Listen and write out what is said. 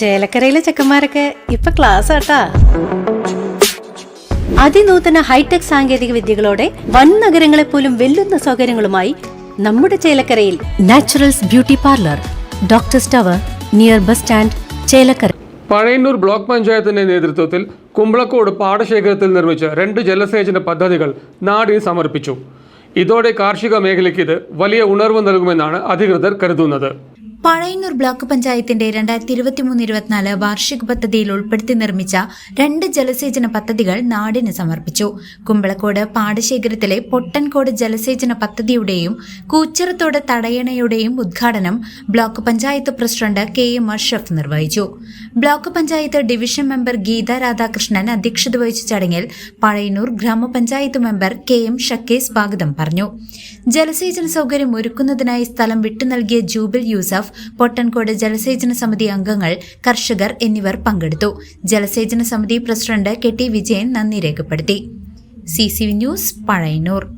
ചേലക്കരയിലെ ചെക്കന്മാരൊക്കെ ഇപ്പൊ ക്ലാസ് ആട്ടാ. അതിനൂതന ഹൈടെക് സാങ്കേതിക വിദ്യകളോടെ വൻ നഗരങ്ങളെ പോലും വെല്ലുന്ന സൗകര്യങ്ങളുമായി നമ്മുടെ ചേലക്കരയിൽ naturals beauty parlour doctor tower near bus stand Chelakkara. Pazhayannur block പഞ്ചായത്തിന്റെ നേതൃത്വത്തിൽ കുമ്പളക്കോട് പാടശേഖരത്തിൽ നിർമ്മിച്ച രണ്ട് ജലസേചന പദ്ധതികൾ നാടിന് സമർപ്പിച്ചു. ഇതോടെ കാർഷിക മേഖലയ്ക്ക് ഇത് വലിയ ഉണർവ് നൽകുമെന്നാണ് അധികൃതർ കരുതുന്നത്. പഴയന്നൂർ ബ്ലോക്ക് പഞ്ചായത്തിന്റെ രണ്ടായിരത്തി ഇരുപത്തിമൂന്ന് ഇരുപത്തിനാല് വാർഷിക പദ്ധതിയിൽ ഉൾപ്പെടുത്തി നിർമ്മിച്ച രണ്ട് ജലസേചന പദ്ധതികൾ നാടിന് സമർപ്പിച്ചു. കുമ്പളക്കോട് പാടശേഖരത്തിലെ പൊട്ടൻകോട് ജലസേചന പദ്ധതിയുടെയും കൂച്ചിറത്തോട് തടയണയുടെയും ഉദ്ഘാടനം block panchayat president K M Ashraf നിർവഹിച്ചു. Block panchayat division member Geetha Radhakrishnan അധ്യക്ഷത വഹിച്ച ചടങ്ങിൽ പഴയന്നൂർ ഗ്രാമപഞ്ചായത്ത് മെമ്പർ കെ എം ഷക്കേസ് സ്വാഗതം പറഞ്ഞു. ജലസേചന സൗകര്യം ഒരുക്കുന്നതിനായി സ്ഥലം വിട്ടു നൽകിയ ജൂബിൽ യൂസഫ് പൊട്ടൻകോട് ജലസേചന സമിതി അംഗങ്ങൾ കർഷകർ എന്നിവർ പങ്കെടുത്തു. ജലസേചന സമിതി പ്രസിഡന്റ് കെ ടി വിജയൻ നന്ദി രേഖപ്പെടുത്തി. C C news Pazhayannur.